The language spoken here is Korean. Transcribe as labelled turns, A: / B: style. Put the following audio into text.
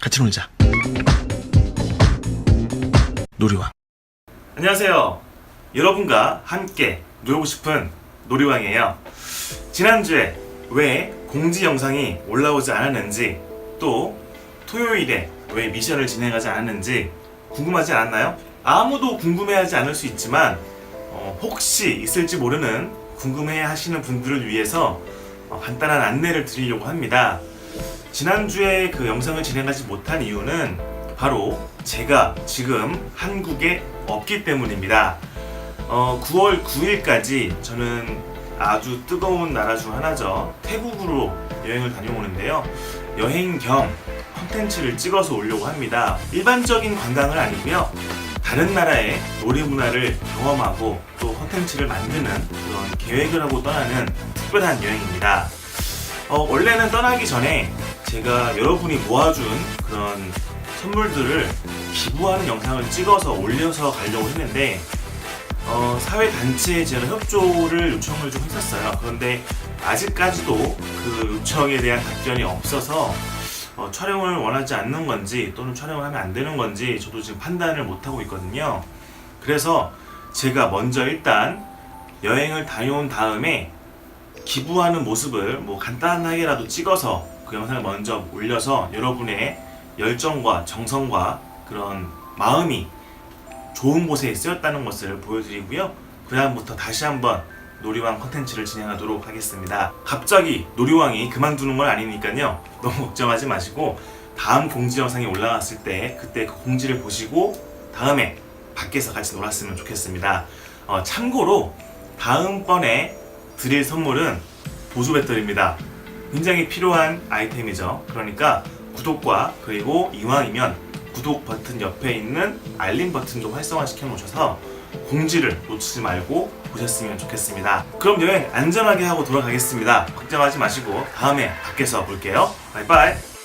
A: 같이 놀자. 놀이왕.
B: 안녕하세요. 여러분과 함께 놀고 싶은 놀이왕이에요. 지난주에 왜 공지 영상이 올라오지 않았는지 또 토요일에 왜 미션을 진행하지 않았는지 궁금하지 않았나요? 아무도 궁금해하지 않을 수 있지만 어, 혹시 있을지 모르는 궁금해 하시는 분들을 위해서 어, 간단한 안내를 드리려고 합니다. 지난주에 그 영상을 진행하지 못한 이유는 바로 제가 지금 한국에 없기 때문입니다. 어, 9월 9일까지 저는 아주 뜨거운 나라 중 하나죠. 태국으로 여행을 다녀오는데요. 여행 겸 콘텐츠를 찍어서 오려고 합니다. 일반적인 관광은 아니고요. 다른 나라의 놀이 문화를 경험하고 또 콘텐츠를 만드는 그런 계획을 하고 떠나는 특별한 여행입니다. 어, 원래는 떠나기 전에 제가 여러분이 모아준 그런 선물들을 기부하는 영상을 찍어서 올려서 가려고 했는데 어, 사회 단체에 제가 협조를 요청을 좀 했었어요. 그런데 아직까지도 그 요청에 대한 답변이 없어서 어, 촬영을 원하지 않는 건지 또는 촬영을 하면 안 되는 건지 저도 지금 판단을 못 하고 있거든요. 그래서 제가 먼저 일단 여행을 다녀온 다음에 기부하는 모습을 뭐 간단하게라도 찍어서 그 영상을 먼저 올려서 여러분의 열정과 정성과 그런 마음이 좋은 곳에 쓰였다는 것을 보여드리고요. 그 다음부터 다시 한번 놀이왕 컨텐츠를 진행하도록 하겠습니다. 갑자기 놀이왕이 그만두는 건 아니니까요. 너무 걱정하지 마시고 다음 공지 영상이 올라왔을 때 그때 그 공지를 보시고 다음에 밖에서 같이 놀았으면 좋겠습니다. 어, 참고로 다음번에 드릴 선물은 보조 배터리입니다. 굉장히 필요한 아이템이죠. 그러니까 구독과 그리고 이왕이면 구독 버튼 옆에 있는 알림 버튼도 활성화시켜 놓으셔서 공지를 놓치지 말고 보셨으면 좋겠습니다. 그럼 여행 안전하게 하고 돌아가겠습니다. 걱정하지 마시고 다음에 밖에서 볼게요. 바이바이.